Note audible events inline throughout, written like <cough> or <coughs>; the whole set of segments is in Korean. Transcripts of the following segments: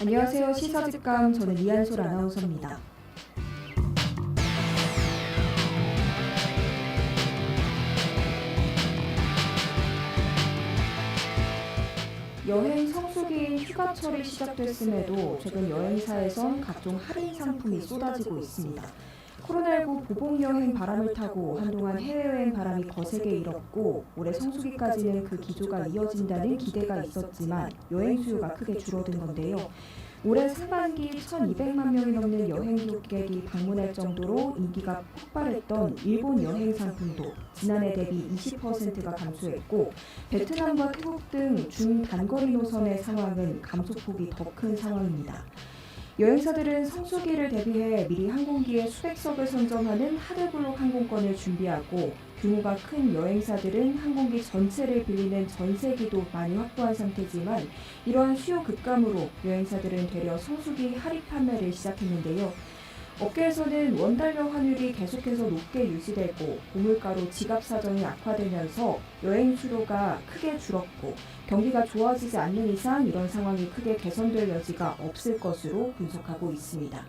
안녕하세요. 시사직감 저는 이한솔 아나운서입니다. 여행 성수기인 휴가철이 시작됐음에도 최근 여행사에선 각종 할인 상품이 쏟아지고 있습니다. 코로나19 보복 여행 바람을 타고 한동안 해외여행 바람이 거세게 일었고 올해 성수기까지는 그 기조가 이어진다는 기대가 있었지만 여행 수요가 크게 줄어든 건데요. 올해 상반기 1,200만 명이 넘는 여행 기록객이 방문할 정도로 인기가 폭발했던 일본 여행 상품도 지난해 대비 20%가 감소했고 베트남과 태국 등 중단거리 노선의 상황은 감소폭이 더 큰 상황입니다. 여행사들은 성수기를 대비해 미리 항공기에 수백 석을 선정하는 하드블록 항공권을 준비하고 규모가 큰 여행사들은 항공기 전체를 빌리는 전세기도 많이 확보한 상태지만 이러한 수요 급감으로 여행사들은 되려 성수기 할인 판매를 시작했는데요. 업계에서는 원달러 환율이 계속해서 높게 유지되고 고물가로 지갑 사정이 악화되면서 여행 수요가 크게 줄었고 경기가 좋아지지 않는 이상 이런 상황이 크게 개선될 여지가 없을 것으로 분석하고 있습니다.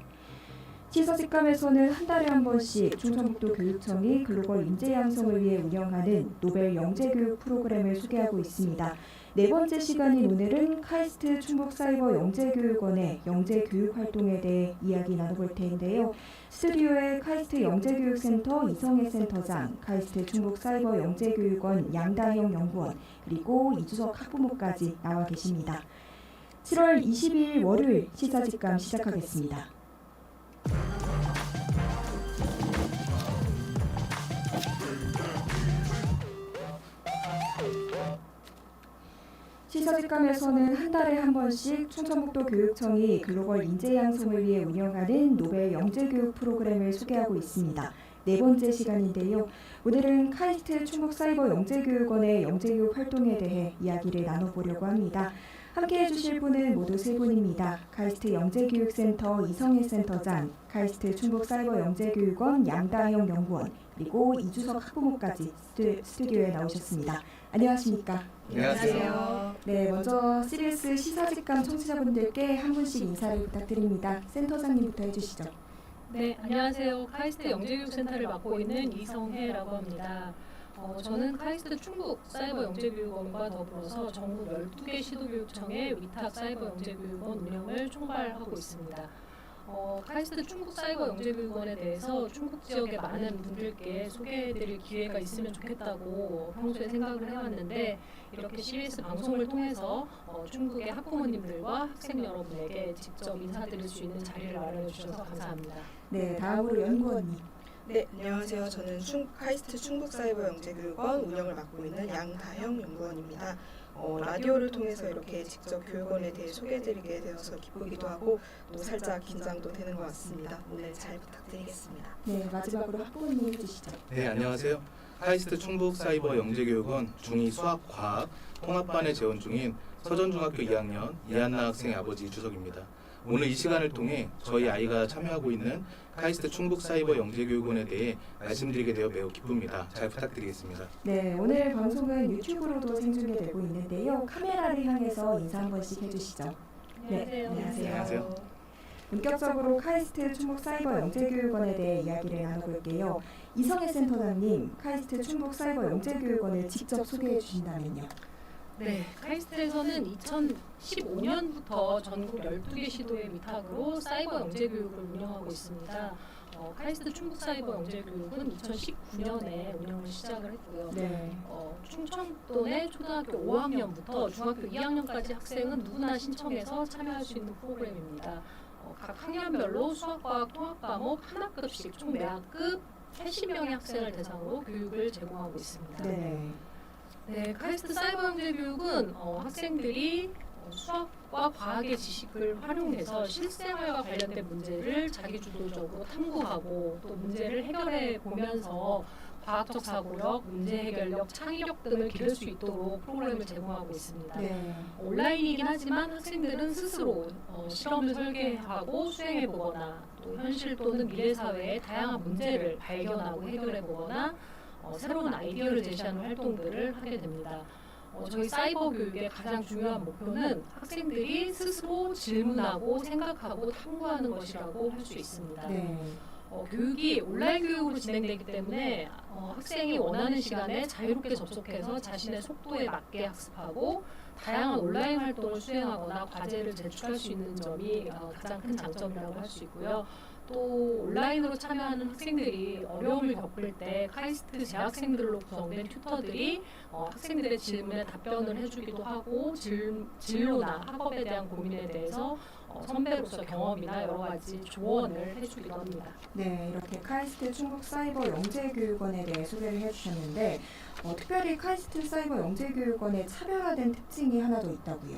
시사직감에서는 한 달에 한 번씩 충청북도 교육청이 글로벌 인재 양성을 위해 운영하는 노벨 영재교육 프로그램을 소개하고 있습니다. 네 번째 시간인 오늘은 카이스트 충북사이버 영재교육원의 영재교육 활동에 대해 이야기 나눠볼 텐데요. 스튜디오에 카이스트 영재교육센터 이성애 센터장, 카이스트 충북사이버 영재교육원 양다형 연구원, 그리고 이주석 학부모까지 나와 계십니다. 7월 22일 월요일 시사직감 시작하겠습니다. 시사직감에서는 한 달에 한 번씩 충청북도 교육청이 글로벌 인재 양성을 위해 운영하는 노벨 영재교육 프로그램을 소개하고 있습니다. 네 번째 시간인데요. 오늘은 카이스트 충북 사이버 영재교육원의 영재교육 활동에 대해 이야기를 나눠보려고 합니다. 함께 해 주실 분은 모두 세 분입니다. 카이스트 영재교육센터 이성애 센터장, 카이스트 충북 사이버 영재교육원 양다영 연구원, 그리고 이주석 학부모까지 스튜, 스튜디오에 나오셨습니다. 안녕하십니까? 안녕하세요. 네, 먼저 시리스 시사직감 청취자분들께 한 분씩 인사를 부탁드립니다. 센터장님부터 해주시죠. 네, 안녕하세요. 카이스트 영재교육센터를 맡고 있는 이성혜라고 합니다. 어, 저는 카이스트 충북 사이버 영재교육원과 더불어서 전국 12개 시도교육청의 위탁 사이버 영재교육원 운영을 총괄하고 있습니다. 어, 카이스트 충북 사이버 영재교육원에 대해서 충북 지역의 많은 분들께 소개해드릴 기회가 있으면 좋겠다고 평소에 생각을 해왔는데 이렇게 CBS 방송을 통해서 어, 충북의 학부모님들과 학생 여러분에게 직접 인사드릴 수 있는 자리를 마련해 주셔서 감사합니다. 네, 다음으로 연구원님. 네, 안녕하세요. 저는 충, 카이스트 충북사이버 영재교육원 운영을 맡고 있는 양다형 연구원입니다. 어, 라디오를 통해서 이렇게 직접 교육원에 대해 소개해드리게 되어서 기쁘기도 하고 또 살짝 긴장도 되는 것 같습니다. 오늘 잘 부탁드리겠습니다. 네, 마지막으로 학부모님 해주시죠. 네, 안녕하세요. 카이스트 충북 사이버 영재교육원 중2 수학 과학 통합반에 재원 중인 서전중학교 2학년 이한나 학생의 아버지 이주석입니다. 오늘 이 시간을 통해 저희 아이가 참여하고 있는 카이스트 충북 사이버 영재교육원에 대해 말씀드리게 되어 매우 기쁩니다. 잘 부탁드리겠습니다. 네, 오늘 방송은 유튜브로도 생중계되고 있는데요. 카메라를 향해서 인사 한 번씩 해주시죠. 네, 안녕하세요. 안녕하세요. 본격적으로 카이스트 충북 사이버 영재교육원에 대해 이야기를 나눠볼게요. 이성애 센터장님, 카이스트 충북 사이버 영재교육원을 직접 소개해 주신다면요. 네, 카이스트에서는 2015년부터 전국 12개 시도의 위탁으로 사이버 영재 교육을 운영하고 있습니다. 어, 카이스트 충북 사이버 영재 교육은 2019년에 운영을 시작을 했고요. 네. 어, 충청도 내 초등학교 5학년부터 중학교 2학년까지 학생은 누구나 신청해서 참여할 수 있는 프로그램입니다. 어, 각 학년별로 수학과학 통합 과목 하나급씩 총 매학급 80명의 학생을 대상으로 교육을 제공하고 있습니다. 네. 네, 카이스트 사이버 영재 교육은 어, 학생들이 어, 수학과 과학의 지식을 활용해서 실생활과 관련된 문제를 자기주도적으로 탐구하고 또 문제를 해결해 보면서 과학적 사고력, 문제 해결력, 창의력 등을 기를 수 있도록 프로그램을 제공하고 있습니다. 네. 온라인이긴 하지만 학생들은 스스로 어, 실험을 설계하고 수행해 보거나 또 현실 또는 미래 사회의 다양한 문제를 발견하고 해결해 보거나 어, 새로운 아이디어를 제시하는 활동들을 하게 됩니다. 어, 저희 사이버 교육의 가장 중요한 목표는 학생들이 스스로 질문하고 생각하고 탐구하는 것이라고 할 수 있습니다. 네. 어, 교육이 온라인 교육으로 진행되기 때문에 어, 학생이 원하는 시간에 자유롭게 접속해서 자신의 속도에 맞게 학습하고 다양한 온라인 활동을 수행하거나 과제를 제출할 수 있는 점이 어, 가장 큰 장점이라고 할 수 있고요. 또 온라인으로 참여하는 학생들이 어려움을 겪을 때 카이스트 재학생들로 구성된 튜터들이 어, 학생들의 질문에 답변을 해주기도 하고 질, 진로나 학업에 대한 고민에 대해서 어, 선배로서 경험이나 여러 가지 조언을 해주기도 합니다. 네, 이렇게 카이스트 충북 사이버 영재교육원에 대해 소개를 해주셨는데 어, 특별히 카이스트 사이버 영재교육원의 차별화된 특징이 하나 더 있다고요.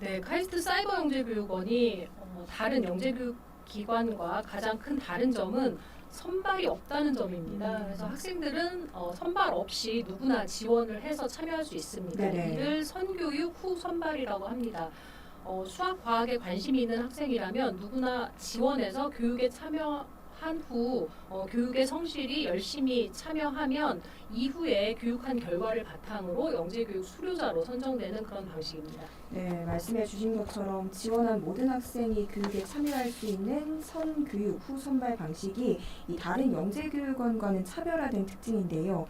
네, 카이스트 사이버 영재교육원이 어, 다른 영재교육 기관과 가장 큰 다른 점은 선발이 없다는 점입니다. 음. 그래서 학생들은 어, 선발 없이 누구나 지원을 해서 참여할 수 있습니다. 네네. 이를 선교육 후 선발이라고 합니다. 어, 수학 과학에 관심이 있는 학생이라면 누구나 지원해서 교육에 참여 한 후 어, 교육의 성실히 열심히 참여하면 이후에 교육한 결과를 바탕으로 영재교육 수료자로 선정되는 그런 방식입니다. 네, 말씀해 주신 것처럼 지원한 모든 학생이 교육에 참여할 수 있는 선교육 후 선발 방식이 이 다른 영재교육원과는 차별화된 특징인데요.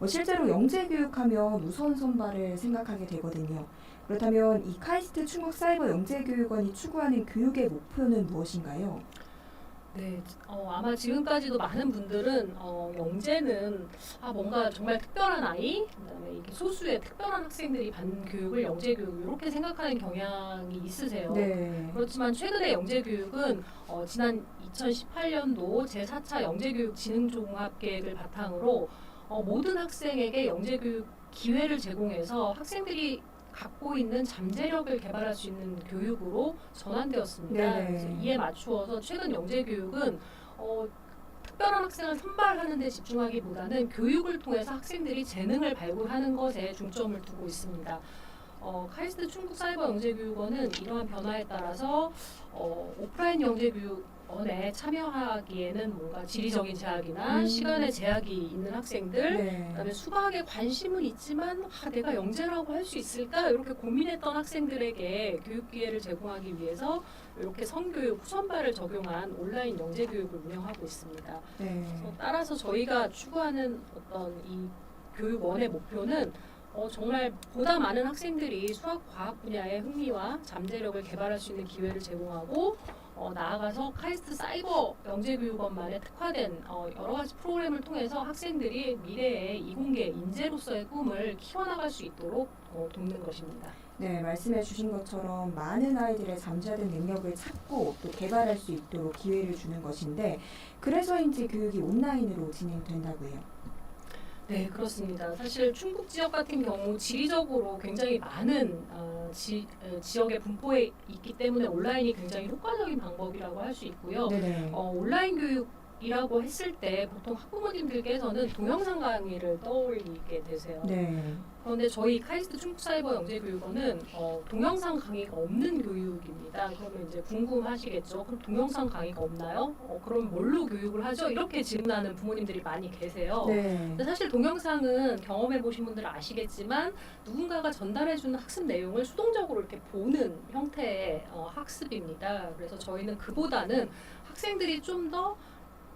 어, 실제로 영재교육하면 우선 선발을 생각하게 되거든요. 그렇다면 이 카이스트 충북 사이버 영재교육원이 추구하는 교육의 목표는 무엇인가요? 네, 어, 아마 지금까지도 많은 분들은 어, 영재는 아, 뭔가 정말 특별한 아이, 그다음에 이게 소수의 특별한 학생들이 받는 교육을 영재 교육 이렇게 생각하는 경향이 있으세요. 네. 그렇지만 최근의 영재 교육은 어, 지난 2018년도 제4차 영재 교육 진흥 종합 계획을 바탕으로 어, 모든 학생에게 영재 교육 기회를 제공해서 학생들이 갖고 있는 잠재력을 개발할 수 있는 교육으로 전환되었습니다. 네네. 그래서 이에 맞추어서 최근 영재 교육은 어, 특별한 학생을 선발하는 데 집중하기보다는 교육을 통해서 학생들이 재능을 발굴하는 것에 중점을 두고 있습니다. 어, 카이스트 충북 사이버 영재교육원은 이러한 변화에 따라서 어, 오프라인 영재교육 원에 참여하기에는 뭔가 지리적인 제약이나 음. 시간의 제약이 있는 학생들 네. 그다음에 수학에 관심은 있지만 아, 내가 영재라고 할 수 있을까 이렇게 고민했던 학생들에게 교육 기회를 제공하기 위해서 이렇게 성교육 후선발을 적용한 온라인 영재 교육을 운영하고 있습니다. 네. 그래서 따라서 저희가 추구하는 어떤 이 교육원의 목표는 어, 정말 보다 많은 학생들이 수학 과학 분야의 흥미와 잠재력을 개발할 수 있는 기회를 제공하고 어, 나아가서 카이스트 사이버 영재교육원만에 특화된 어, 여러 가지 프로그램을 통해서 학생들이 미래의 이공계 인재로서의 꿈을 키워나갈 수 있도록 어, 돕는 것입니다. 네, 말씀해 주신 것처럼 많은 아이들의 잠재된 능력을 찾고 또 개발할 수 있도록 기회를 주는 것인데 그래서인지 교육이 온라인으로 진행된다고요. 네, 그렇습니다. 사실 충북 지역 같은 경우 지리적으로 굉장히 많은 어, 지, 어, 지역에 분포해 있기 때문에 온라인이 굉장히 효과적인 방법이라고 할 수 있고요. 네네. 어, 온라인 교육 이라고 했을 때 보통 학부모님들께서는 동영상 강의를 떠올리게 되세요. 네. 그런데 저희 카이스트 충북사이버 영재교육원은 어, 동영상 강의가 없는 교육입니다. 그러면 이제 궁금하시겠죠. 그럼 동영상 강의가 없나요? 어, 그럼 뭘로 교육을 하죠? 이렇게 질문하는 부모님들이 많이 계세요. 네. 근데 사실 동영상은 경험해 보신 분들은 아시겠지만 누군가가 전달해 주는 학습 내용을 수동적으로 이렇게 보는 형태의 어, 학습입니다. 그래서 저희는 그보다는 학생들이 좀더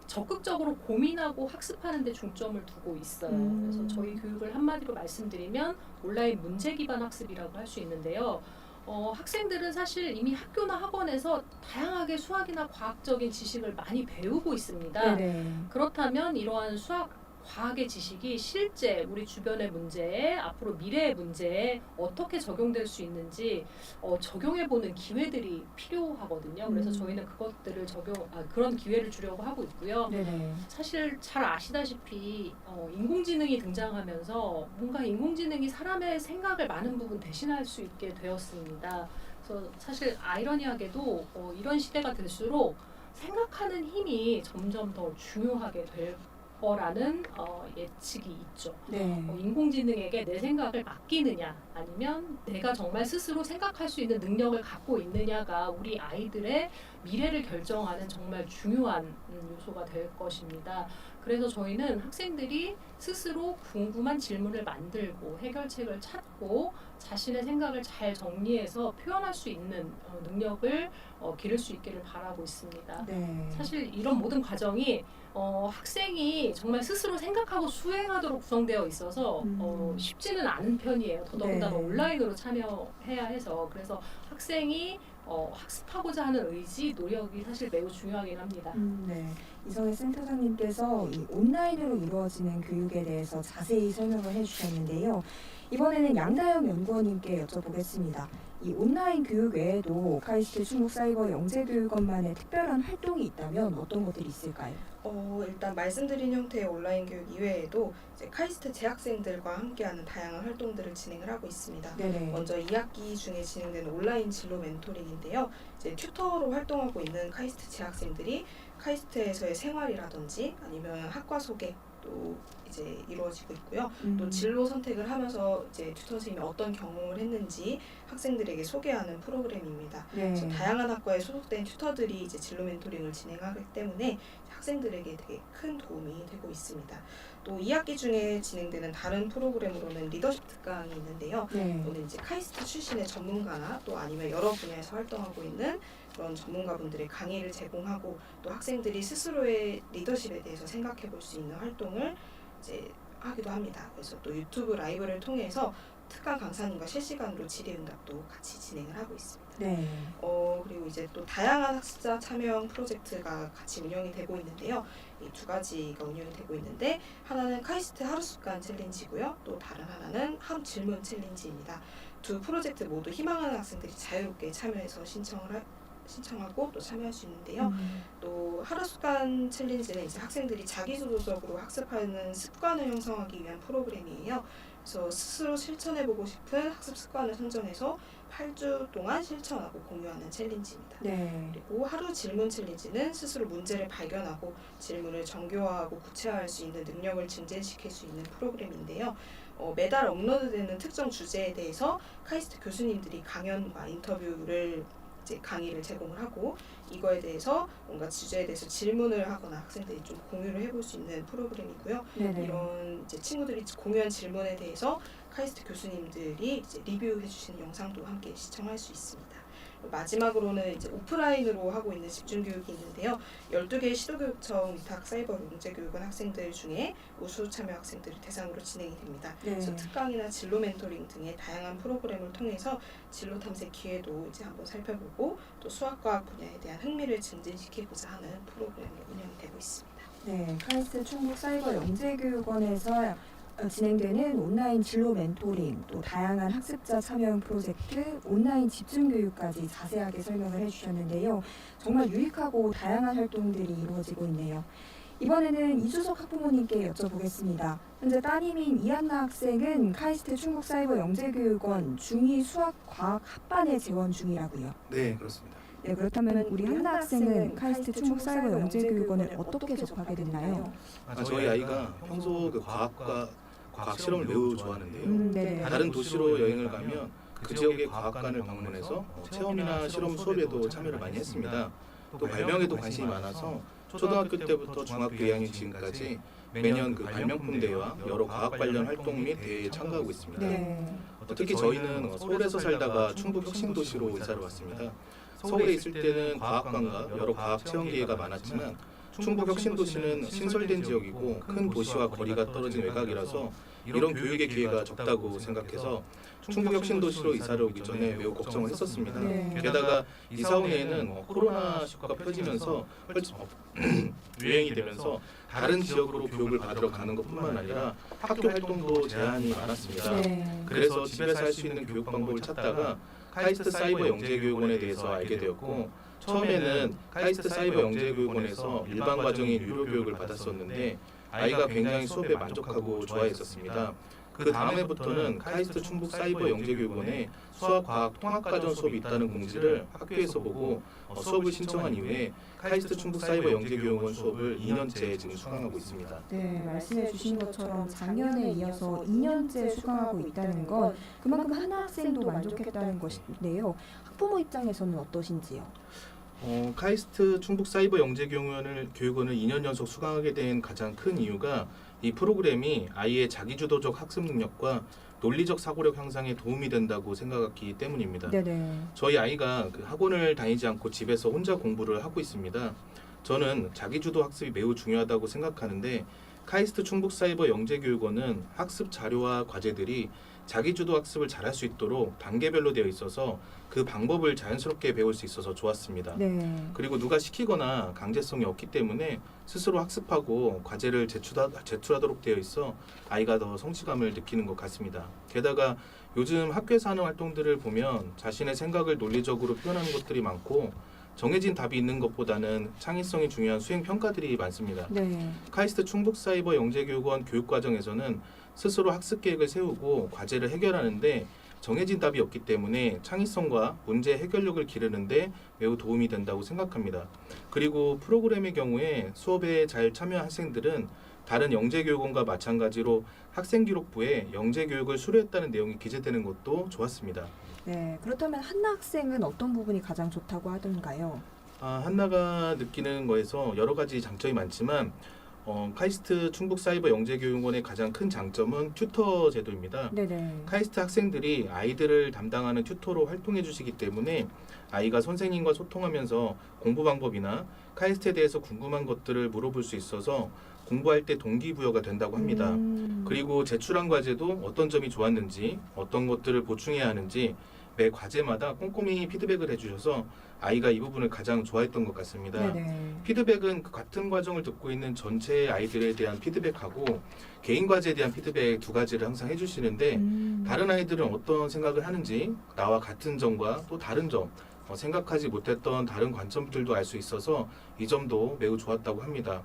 적극적으로 고민하고 학습하는 데 중점을 두고 있어요. 음. 그래서 저희 교육을 한마디로 말씀드리면 온라인 문제 기반 학습이라고 할 수 있는데요. 어, 학생들은 사실 이미 학교나 학원에서 다양하게 수학이나 과학적인 지식을 많이 배우고 있습니다. 네네. 그렇다면 이러한 수학 과학의 지식이 실제 우리 주변의 문제에 앞으로 미래의 문제에 어떻게 적용될 수 있는지 어, 적용해보는 기회들이 필요하거든요. 그래서 음. 저희는 그것들을 적용 아, 그런 기회를 주려고 하고 있고요. 네네. 사실 잘 아시다시피 어, 인공지능이 등장하면서 뭔가 인공지능이 사람의 생각을 많은 부분 대신할 수 있게 되었습니다. 그래서 사실 아이러니하게도 어, 이런 시대가 될수록 생각하는 힘이 점점 더 중요하게 될 거라는 어, 예측이 있죠. 네. 어, 인공지능에게 내 생각을 맡기느냐 아니면 내가 정말 스스로 생각할 수 있는 능력을 갖고 있느냐가 우리 아이들의 미래를 결정하는 정말 중요한 음, 요소가 될 것입니다. 그래서 저희는 학생들이 스스로 궁금한 질문을 만들고 해결책을 찾고 자신의 생각을 잘 정리해서 표현할 수 있는 어, 능력을 어, 기를 수 있기를 바라고 있습니다. 네. 사실 이런 모든 과정이 어, 학생이 정말 스스로 생각하고 수행하도록 구성되어 있어서 음. 어, 쉽지는 않은 편이에요. 더더군다나 네. 온라인으로 참여해야 해서 그래서 학생이 어, 학습하고자 하는 의지, 노력이 사실 매우 중요하긴 합니다. 음, 네. 이성희 센터장님께서 이 온라인으로 이루어지는 교육에 대해서 자세히 설명을 해주셨는데요. 이번에는 양다영 연구원님께 여쭤보겠습니다. 이 온라인 교육 외에도 카이스트 충북사이버 영재 교육원만의 특별한 활동이 있다면 어떤 것들이 있을까요? 어, 일단 말씀드린 형태의 온라인 교육 이외에도 이제 카이스트 재학생들과 함께하는 다양한 활동들을 진행을 하고 있습니다. 네네. 먼저 2학기 중에 진행되는 온라인 진로 멘토링인데요. 이제 튜터로 활동하고 있는 카이스트 재학생들이 카이스트에서의 생활이라든지 아니면 학과 소개 또 이제 이루어지고 있고요. 음. 또 진로 선택을 하면서 이제 튜터 선생님이 어떤 경험을 했는지 학생들에게 소개하는 프로그램입니다. 네. 그래서 다양한 학과에 소속된 튜터들이 이제 진로 멘토링을 진행하기 때문에 학생들에게 되게 큰 도움이 되고 있습니다. 또 2학기 중에 진행되는 다른 프로그램으로는 리더십 특강이 있는데요. 네. 오늘 이제 카이스트 출신의 전문가나 또 아니면 여러 분야에서 활동하고 있는 그런 전문가분들의 강의를 제공하고 또 학생들이 스스로의 리더십에 대해서 생각해 볼 수 있는 활동을 이제 하기도 합니다. 그래서 또 유튜브 라이브를 통해서 특강 강사님과 실시간으로 질의 응답도 같이 진행을 하고 있습니다. 네. 어 그리고 이제 또 다양한 학습자 참여형 프로젝트가 같이 운영이 되고 있는데요. 이 두 가지가 운영이 되고 있는데 하나는 카이스트 하루 습관 챌린지고요. 또 다른 하나는 하루 질문 챌린지입니다. 두 프로젝트 모두 희망하는 학생들이 자유롭게 참여해서 신청을 하, 신청하고 또 참여할 수 있는데요. 음. 또 하루 습관 챌린지는 이제 학생들이 자기주도적으로 학습하는 습관을 형성하기 위한 프로그램이에요. 그래서 스스로 실천해보고 싶은 학습 습관을 선정해서 8주 동안 실천하고 공유하는 챌린지입니다. 네. 그리고 하루 질문 챌린지는 스스로 문제를 발견하고 질문을 정교화하고 구체화할 수 있는 능력을 증진시킬 수 있는 프로그램인데요. 어, 매달 업로드되는 특정 주제에 대해서 카이스트 교수님들이 강연과 인터뷰를 이제 강의를 제공을 하고 이거에 대해서 뭔가 주제에 대해서 질문을 하거나 학생들이 좀 공유를 해볼 수 있는 프로그램이고요. 네네. 이런 이제 친구들이 공유한 질문에 대해서 카이스트 교수님들이 이제 리뷰해 주시는 영상도 함께 시청할 수 있습니다. 마지막으로는 이제 오프라인으로 하고 있는 집중 교육이 있는데요. 12개 시도교육청 위탁 사이버 영재교육원 학생들 중에 우수 참여 학생들을 대상으로 진행이 됩니다. 네. 그래서 특강이나 진로 멘토링 등의 다양한 프로그램을 통해서 진로 탐색 기회도 이제 한번 살펴보고 또 수학과학 분야에 대한 흥미를 증진시키고자 하는 프로그램이 운영이 되고 있습니다. 네, 카이스트 충북 사이버 영재교육원에서 어, 진행되는 온라인 진로 멘토링, 또 다양한 학습자 참여형 프로젝트, 온라인 집중 교육까지 자세하게 설명을 해주셨는데요. 정말 유익하고 다양한 활동들이 이루어지고 있네요. 이번에는 이주석 학부모님께 여쭤보겠습니다. 현재 따님인 이한나 학생은 카이스트 충북 사이버 영재교육원 중2 수학 과학 합반에 재원 중이라고요. 네, 그렇습니다. 네, 그렇다면 우리 한나 학생은 카이스트 충북 사이버 영재교육원을 어떻게 접하게 됐나요? 아, 저희 아이가 평소 그 과학과 과학 실험을 매우 좋아하는데요. 음, 네. 다른 도시로 여행을 가면 그 지역의 과학관을 방문해서 어, 체험이나 실험 수업에도 참여를 많이 했습니다. 또 발명에도 관심이 많아서 초등학교 때부터 중학교 2학년 지금까지 매년 그 발명품 대회와 여러 과학 관련 활동 및 대회에 참가하고 있습니다. 네. 어, 특히 저희는 어, 서울에서 살다가 충북 혁신 도시로 이사를 왔습니다. 서울에 있을 때는 과학관과 여러 과학 체험 기회가 많았지만 충북 혁신도시는 신설된 지역이고 큰 도시와 거리가 떨어진 외곽이라서 이런 교육의 기회가 적다고 생각해서 충북 혁신도시로 이사를 오기 전에 매우 걱정을 했었습니다. 네. 게다가 이사 후에는 어, 코로나19가 펴지면서 펼치- 어, <coughs> 유행이 되면서 다른 지역으로 교육을 받으러 가는 것뿐만 아니라 학교 활동도 제한이 많았습니다. 네. 그래서 집에서 할 수 있는 교육 방법을 찾다가 카이스트 사이버 영재교육원에 대해서 알게 되었고 처음에는 카이스트 사이버 영재교육원에서 일반 과정인 유료 교육을 받았었는데 아이가 굉장히 수업에 만족하고 좋아했었습니다. 그 다음 해부터는 카이스트 충북 사이버 영재교육원에 수학, 과학, 통합과정 수업이 있다는 공지를 학교에서 보고 어, 수업을 신청한 이후에 카이스트 충북 사이버 영재교육원 수업을 2년째 지금 수강하고 있습니다. 네, 말씀해 주신 것처럼 작년에 이어서 2년째 수강하고 있다는 건 그만큼 한나 학생도 만족했다는 것인데요. 학부모 입장에서는 어떠신지요? 어, 카이스트 충북 사이버 영재교육원을 교육원을 2년 연속 수강하게 된 가장 큰 이유가 이 프로그램이 아이의 자기주도적 학습 능력과 논리적 사고력 향상에 도움이 된다고 생각했기 때문입니다. 네네. 저희 아이가 그 학원을 다니지 않고 집에서 혼자 공부를 하고 있습니다. 저는 자기주도 학습이 매우 중요하다고 생각하는데 카이스트 충북 사이버 영재교육원은 학습 자료와 과제들이 자기주도 학습을 잘할 수 있도록 단계별로 되어 있어서 그 방법을 자연스럽게 배울 수 있어서 좋았습니다. 네. 그리고 누가 시키거나 강제성이 없기 때문에 스스로 학습하고 과제를 제출하, 제출하도록 되어 있어 아이가 더 성취감을 느끼는 것 같습니다. 게다가 요즘 학교에서 하는 활동들을 보면 자신의 생각을 논리적으로 표현하는 것들이 많고 정해진 답이 있는 것보다는 창의성이 중요한 수행 평가들이 많습니다. 네. 카이스트 충북 사이버 영재교육원 교육 과정에서는 스스로 학습 계획을 세우고 과제를 해결하는데 정해진 답이 없기 때문에 창의성과 문제 해결력을 기르는데 매우 도움이 된다고 생각합니다. 그리고 프로그램의 경우에 수업에 잘 참여한 학생들은 다른 영재교육원과 마찬가지로 학생기록부에 영재교육을 수료했다는 내용이 기재되는 것도 좋았습니다. 네. 그렇다면 한나 학생은 어떤 부분이 가장 좋다고 하던가요? 아, 한나가 느끼는 거에서 여러 가지 장점이 많지만 어, 카이스트 충북 사이버 영재교육원의 가장 큰 장점은 튜터 제도입니다. 네네. 카이스트 학생들이 아이들을 담당하는 튜터로 활동해 주시기 때문에 아이가 선생님과 소통하면서 공부 방법이나 카이스트에 대해서 궁금한 것들을 물어볼 수 있어서 공부할 때 동기부여가 된다고 합니다. 음. 그리고 제출한 과제도 어떤 점이 좋았는지 어떤 것들을 보충해야 하는지 매 과제마다 꼼꼼히 피드백을 해주셔서 아이가 이 부분을 가장 좋아했던 것 같습니다. 네네. 피드백은 그 같은 과정을 듣고 있는 전체 아이들에 대한 피드백하고 개인 과제에 대한 피드백 두 가지를 항상 해주시는데 음. 다른 아이들은 어떤 생각을 하는지 나와 같은 점과 또 다른 점 어, 생각하지 못했던 다른 관점들도 알 수 있어서 이 점도 매우 좋았다고 합니다.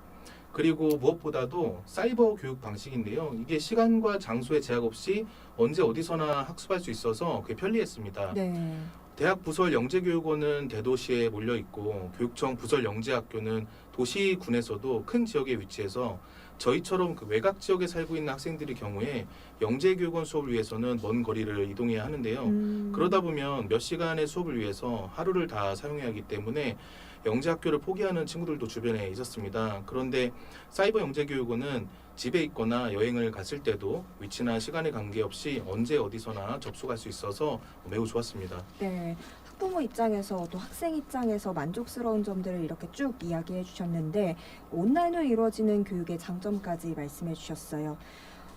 그리고 무엇보다도 사이버 교육 방식인데요. 이게 시간과 장소의 제약 없이 언제 어디서나 학습할 수 있어서 그게 편리했습니다. 네. 대학 부설 영재교육원은 대도시에 몰려 있고 교육청 부설 영재학교는 도시군에서도 큰 지역에 위치해서 저희처럼 그 외곽 지역에 살고 있는 학생들의 경우에 영재교육원 수업을 위해서는 먼 거리를 이동해야 하는데요. 음. 그러다 보면 몇 시간의 수업을 위해서 하루를 다 사용해야 하기 때문에 영재 학교를 포기하는 친구들도 주변에 있었습니다. 그런데 사이버 영재 교육원은 집에 있거나 여행을 갔을 때도 위치나 시간에 관계없이 언제 어디서나 접속할 수 있어서 매우 좋았습니다. 네. 학부모 입장에서 또 학생 입장에서 만족스러운 점들을 이렇게 쭉 이야기해 주셨는데 온라인으로 이루어지는 교육의 장점까지 말씀해 주셨어요.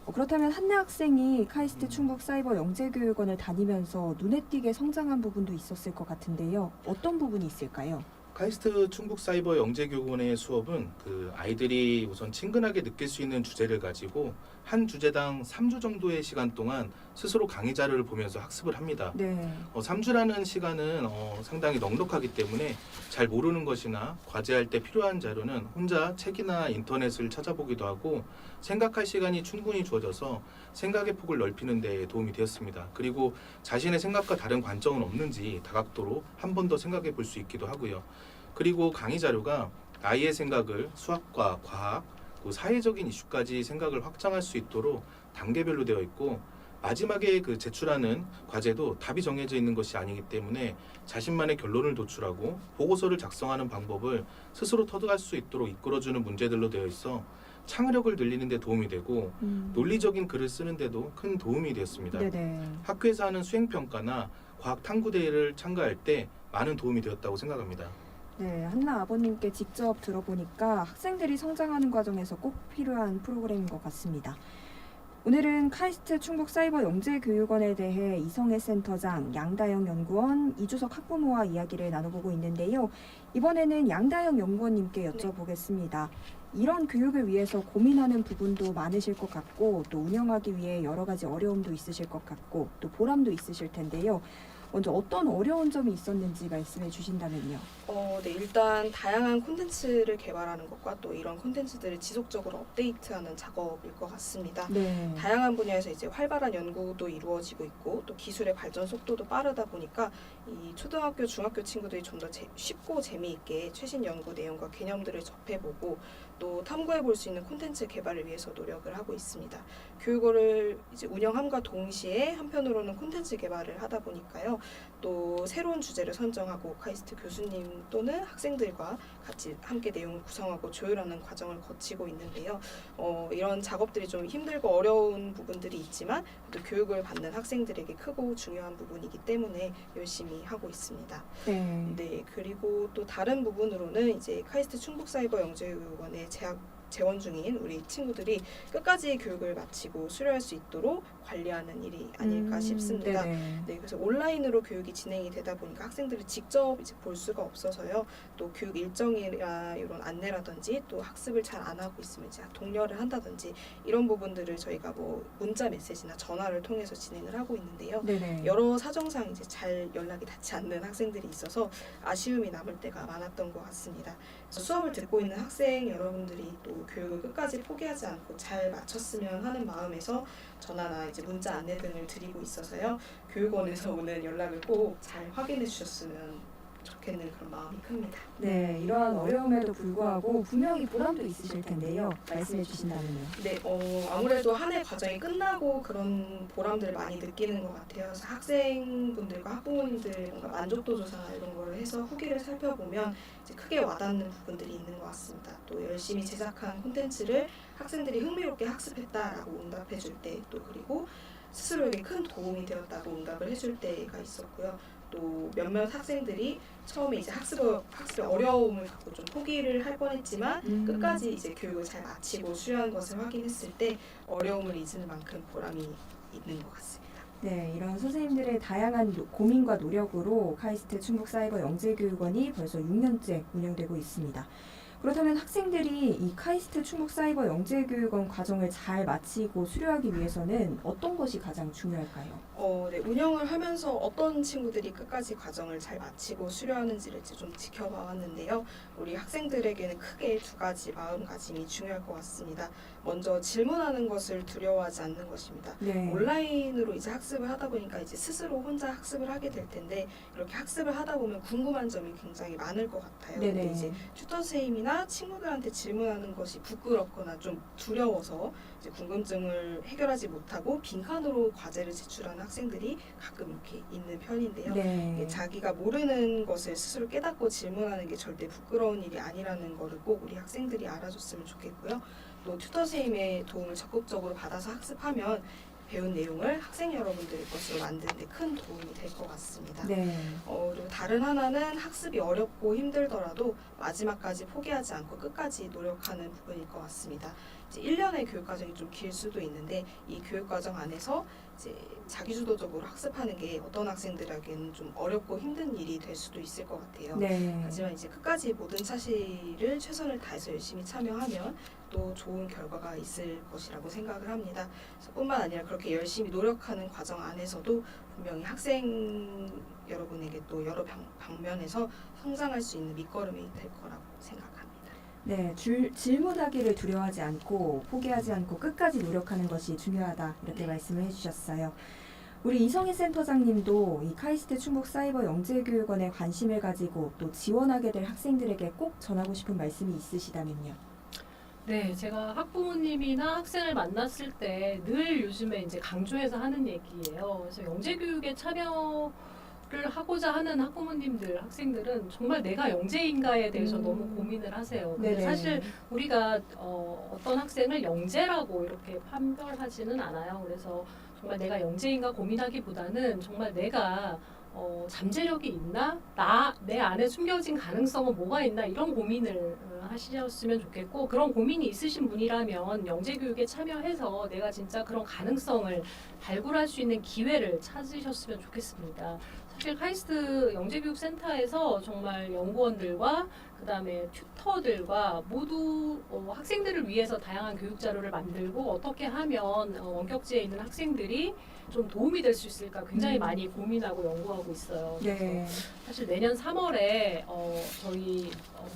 어, 그렇다면 한나 학생이 카이스트 충북 사이버 영재교육원을 다니면서 눈에 띄게 성장한 부분도 있었을 것 같은데요. 어떤 부분이 있을까요? 카이스트 충북 사이버 영재교육원의 수업은 그 아이들이 우선 친근하게 느낄 수 있는 주제를 가지고 한 주제당 3주 정도의 시간 동안 스스로 강의 자료를 보면서 학습을 합니다. 네. 어, 3주라는 시간은 어, 상당히 넉넉하기 때문에 잘 모르는 것이나 과제할 때 필요한 자료는 혼자 책이나 인터넷을 찾아보기도 하고 생각할 시간이 충분히 주어져서 생각의 폭을 넓히는 데 도움이 되었습니다. 그리고 자신의 생각과 다른 관점은 없는지 다각도로 한 번 더 생각해 볼 수 있기도 하고요. 그리고 강의 자료가 아이의 생각을 수학과 과학, 또 사회적인 이슈까지 생각을 확장할 수 있도록 단계별로 되어 있고 마지막에 그 제출하는 과제도 답이 정해져 있는 것이 아니기 때문에 자신만의 결론을 도출하고 보고서를 작성하는 방법을 스스로 터득할 수 있도록 이끌어주는 문제들로 되어 있어 창의력을 늘리는 데 도움이 되고 음. 논리적인 글을 쓰는데도 큰 도움이 되었습니다. 네네. 학교에서 하는 수행 평가나 과학 탐구 대회를 참가할 때 많은 도움이 되었다고 생각합니다. 네, 한나 아버님께 직접 들어보니까 학생들이 성장하는 과정에서 꼭 필요한 프로그램인 것 같습니다. 오늘은 카이스트 충북 사이버 영재 교육원에 대해 이성애 센터장, 양다영 연구원, 이주석 학부모와 이야기를 나눠보고 있는데요. 이번에는 양다영 연구원님께 여쭤보겠습니다. 이런 교육을 위해서 고민하는 부분도 많으실 것 같고 또 운영하기 위해 여러 가지 어려움도 있으실 것 같고 또 보람도 있으실 텐데요. 먼저 어떤 어려운 점이 있었는지 말씀해 주신다면요. 어, 네, 일단 다양한 콘텐츠를 개발하는 것과 또 이런 콘텐츠들을 지속적으로 업데이트하는 작업일 것 같습니다. 네. 다양한 분야에서 이제 활발한 연구도 이루어지고 있고 또 기술의 발전 속도도 빠르다 보니까 이 초등학교, 중학교 친구들이 좀 더 쉽고 재미있게 최신 연구 내용과 개념들을 접해보고 또 탐구해 볼 수 있는 콘텐츠 개발을 위해서 노력을 하고 있습니다. 교육원을 이제 운영함과 동시에 한편으로는 콘텐츠 개발을 하다 보니까요. 또 새로운 주제를 선정하고 카이스트 교수님 또는 학생들과 같이 함께 내용을 구성하고 조율하는 과정을 거치고 있는데요. 어, 이런 작업들이 좀 힘들고 어려운 부분들이 있지만 또 교육을 받는 학생들에게 크고 중요한 부분이기 때문에 열심히 하고 있습니다. 네. 네, 그리고 또 다른 부분으로는 이제 카이스트 충북사이버 영재교육원에 재학 재원 중인 우리 친구들이 끝까지 교육을 마치고 수료할 수 있도록 관리하는 일이 아닐까 음, 싶습니다. 네네. 네, 그래서 온라인으로 교육이 진행이 되다 보니까 학생들이 직접 이제 볼 수가 없어서요. 또 교육 일정이나 이런 안내라든지 또 학습을 잘 안 하고 있으면 이제 독려를 한다든지 이런 부분들을 저희가 뭐 문자 메시지나 전화를 통해서 진행을 하고 있는데요. 네네. 여러 사정상 이제 잘 연락이 닿지 않는 학생들이 있어서 아쉬움이 남을 때가 많았던 것 같습니다. 수업을 듣고 있는 학생 여러분들이 또 교육을 끝까지 포기하지 않고 잘 마쳤으면 하는 마음에서 전화나 이제 문자 안내 등을 드리고 있어서요. 교육원에서 오는 연락을 꼭 잘 확인해 주셨으면 좋겠는 그런 마음이 큽니다. 네, 이러한 어려움에도 불구하고 분명히 보람도 있으실 텐데요. 말씀해 주신다면요. 네, 어, 아무래도 한 해 과정이 끝나고 그런 보람들을 많이 느끼는 것 같아요. 그래서 학생분들과 학부모님들 뭔가 만족도 조사나 이런 거를 해서 후기를 살펴보면 이제 크게 와닿는 부분들이 있는 것 같습니다. 또 열심히 제작한 콘텐츠를 학생들이 흥미롭게 학습했다라고 응답해 줄 때, 또 그리고 스스로에게 큰 도움이 되었다고 응답을 해줄 때가 있었고요. 또 몇몇 학생들이 처음에 이제 학습 학습의 어려움을 갖고 좀 포기를 할 뻔했지만 음. 끝까지 이제 교육을 잘 마치고 수료한 것을 확인했을 때 어려움을 잊을 만큼 보람이 있는 것 같습니다. 네, 이런 선생님들의 다양한 노- 고민과 노력으로 카이스트 충북사이버 영재교육원이 벌써 6년째 운영되고 있습니다. 그렇다면 학생들이 이 카이스트 충북 사이버 영재 교육원 과정을 잘 마치고 수료하기 위해서는 어떤 것이 가장 중요할까요? 어, 네, 운영을 하면서 어떤 친구들이 끝까지 과정을 잘 마치고 수료하는지를 이제 좀 지켜봐 왔는데요. 우리 학생들에게는 크게 두 가지 마음가짐이 중요할 것 같습니다. 먼저 질문하는 것을 두려워하지 않는 것입니다. 네. 온라인으로 이제 학습을 하다 보니까 이제 스스로 혼자 학습을 하게 될 텐데 이렇게 학습을 하다 보면 궁금한 점이 굉장히 많을 것 같아요. 근데 네네. 이제 튜터 선생님이나 친구들한테 질문하는 것이 부끄럽거나 좀 두려워서 이제 궁금증을 해결하지 못하고 빈칸으로 과제를 제출하는 학생들이 가끔 이렇게 있는 편인데요. 네. 자기가 모르는 것을 스스로 깨닫고 질문하는 게 절대 부끄러운 일이 아니라는 거를 꼭 우리 학생들이 알아줬으면 좋겠고요. 또 튜터 선생님의 도움을 적극적으로 받아서 학습하면 배운 내용을 학생 여러분들의 것으로 만드는 데 큰 도움이 될 것 같습니다. 네. 어, 그리고 다른 하나는 학습이 어렵고 힘들더라도 마지막까지 포기하지 않고 끝까지 노력하는 부분일 것 같습니다. 이제 1년의 교육 과정이 좀 길 수도 있는데 이 교육 과정 안에서 이제 자기주도적으로 학습하는 게 어떤 학생들에게는 좀 어렵고 힘든 일이 될 수도 있을 것 같아요. 네. 하지만 이제 끝까지 모든 사실을 최선을 다해서 열심히 참여하면 또 좋은 결과가 있을 것이라고 생각을 합니다. 뿐만 아니라 그렇게 열심히 노력하는 과정 안에서도 분명히 학생 여러분에게 또 여러 방, 방면에서 성장할 수 있는 밑거름이 될 거라고 생각합니다. 네, 줄, 질문하기를 두려워하지 않고 포기하지 않고 끝까지 노력하는 것이 중요하다 이렇게 말씀을 해주셨어요. 우리 이성희 센터장님도 이 카이스트 충북 사이버 영재교육원에 관심을 가지고 또 지원하게 될 학생들에게 꼭 전하고 싶은 말씀이 있으시다면요. 네, 제가 학부모님이나 학생을 만났을 때 늘 요즘에 이제 강조해서 하는 얘기예요. 그래서 영재 교육에 참여 를 하고자 하는 학부모님들, 학생들은 정말 내가 영재인가에 대해서 음. 너무 고민을 하세요. 근데 네네. 사실 우리가 어, 어떤 학생을 영재라고 이렇게 판별하지는 않아요. 그래서 정말 내가 영재인가 고민하기보다는 정말 내가 어, 잠재력이 있나? 나, 내 안에 숨겨진 가능성은 뭐가 있나? 이런 고민을 어, 하셨으면 좋겠고, 그런 고민이 있으신 분이라면 영재교육에 참여해서 내가 진짜 그런 가능성을 발굴할 수 있는 기회를 찾으셨으면 좋겠습니다. 사실 카이스트 영재교육센터에서 정말 연구원들과 그 다음에 튜터들과 모두 어, 학생들을 위해서 다양한 교육 자료를 만들고 어떻게 하면 어, 원격지에 있는 학생들이 좀 도움이 될 수 있을까 굉장히 음. 많이 고민하고 연구하고 있어요. 네. 사실 내년 3월에 어, 저희 어,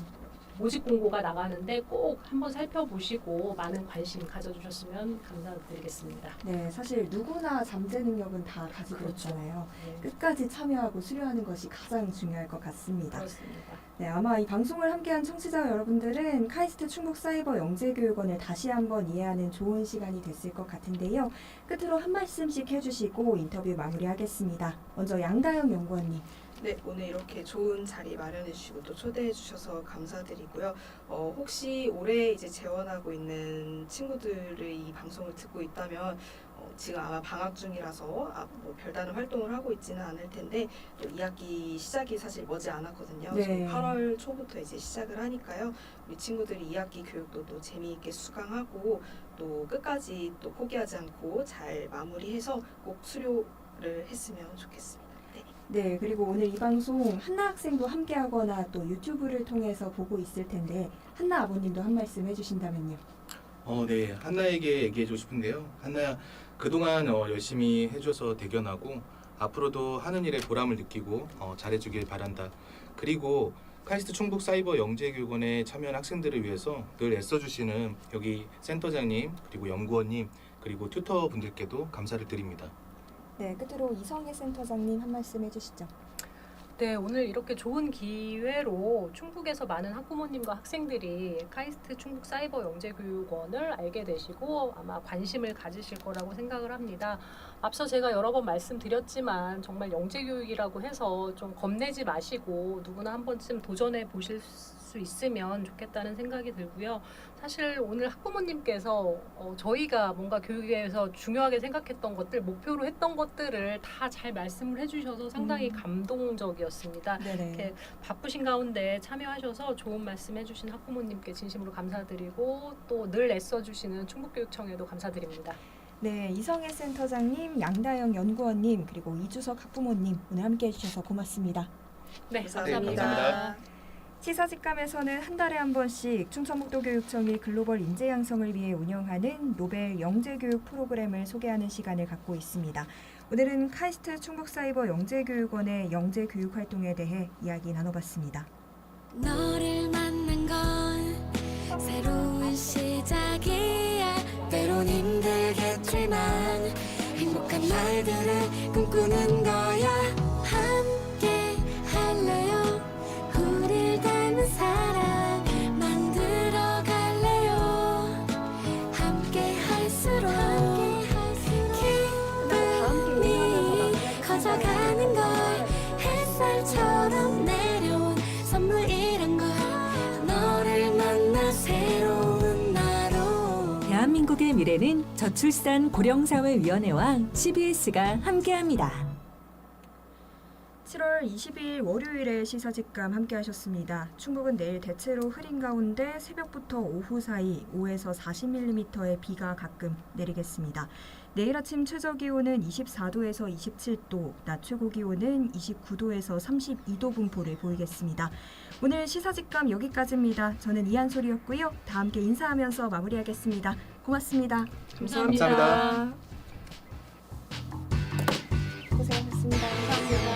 모집 공고가 나가는데 꼭 한번 살펴보시고 많은 관심 가져주셨으면 감사드리겠습니다. 네, 사실 누구나 잠재 능력은 다 가지고 그렇죠. 있잖아요. 네, 끝까지 참여하고 수료하는 것이 가장 중요할 것 같습니다. 그렇습니다. 네, 아마 이 방송을 함께한 청취자 여러분들은 카이스트 충북 사이버 영재교육원을 다시 한번 이해하는 좋은 시간이 됐을 것 같은데요. 끝으로 한 말씀씩 해주시고 인터뷰 마무리하겠습니다. 먼저 양다영 연구원님. 네, 오늘 이렇게 좋은 자리 마련해 주시고 또 초대해 주셔서 감사드리고요. 어, 혹시 올해 이제 재원하고 있는 친구들이 이 방송을 듣고 있다면 어, 지금 아마 방학 중이라서 아, 뭐 별다른 활동을 하고 있지는 않을 텐데 또 2학기 시작이 사실 머지 않았거든요. 네. 저희 8월 초부터 이제 시작을 하니까요. 우리 친구들이 2학기 교육도 또 재미있게 수강하고 또 끝까지 또 포기하지 않고 잘 마무리해서 꼭 수료를 했으면 좋겠습니다. 네. 네, 그리고 오늘 이 방송 한나 학생도 함께 하거나 또 유튜브를 통해서 보고 있을 텐데 한나 아버님도 한 말씀 해주신다면요. 어, 네. 한나에게 얘기해주고 싶은데요. 한나야, 그동안 어, 열심히 해줘서 대견하고 앞으로도 하는 일에 보람을 느끼고 어, 잘해주길 바란다. 그리고 카이스트 충북 사이버 영재교육원에 참여한 학생들을 위해서 늘 애써주시는 여기 센터장님 그리고 연구원님 그리고 튜터 분들께도 감사를 드립니다. 네, 끝으로 이성애 센터장님 한 말씀 해주시죠. 네, 오늘 이렇게 좋은 기회로 충북에서 많은 학부모님과 학생들이 카이스트 충북 사이버 영재교육원을 알게 되시고 아마 관심을 가지실 거라고 생각을 합니다. 앞서 제가 여러 번 말씀드렸지만 정말 영재교육이라고 해서 좀 겁내지 마시고 누구나 한 번쯤 도전해 보실 수 있으면 좋겠다는 생각이 들고요. 사실 오늘 학부모님께서 어, 저희가 뭔가 교육에서 중요하게 생각했던 것들, 목표로 했던 것들을 다 잘 말씀을 해주셔서 상당히 음. 감동적이었습니다. 네네. 이렇게 바쁘신 가운데 참여하셔서 좋은 말씀 해주신 학부모님께 진심으로 감사드리고 또 늘 애써주시는 충북교육청에도 감사드립니다. 네, 이성애 센터장님, 양다영 연구원님, 그리고 이주석 학부모님 오늘 함께 해 주셔서 고맙습니다. 네, 감사합니다. 감사합니다. 시사직감에서는 한 달에 한 번씩 충청북도 교육청이 글로벌 인재 양성을 위해 운영하는 노벨 영재교육 프로그램을 소개하는 시간을 갖고 있습니다. 오늘은 카이스트 충북사이버 영재교육원의 영재교육 활동에 대해 이야기 나눠봤습니다. 너를 만난 건 새로운 시작이야 때론 힘들겠지만 행복한 날들을 꿈꾸는 거 저출산 고령사회위원회와 CBS가 함께합니다. 7월 22일 월요일에 시사직감 함께 하셨습니다. 충북은 내일 대체로 흐린 가운데 새벽부터 오후 사이 5에서 40mm의 비가 가끔 내리겠습니다. 내일 아침 최저 기온은 24도에서 27도, 낮 최고 기온은 29도에서 32도 분포를 보이겠습니다. 오늘 시사직감 여기까지입니다. 저는 이한솔이었고요. 다 함께 인사하면서 마무리하겠습니다. 고맙습니다. 감사합니다. 감사합니다. 고생하셨습니다. 감사합니다.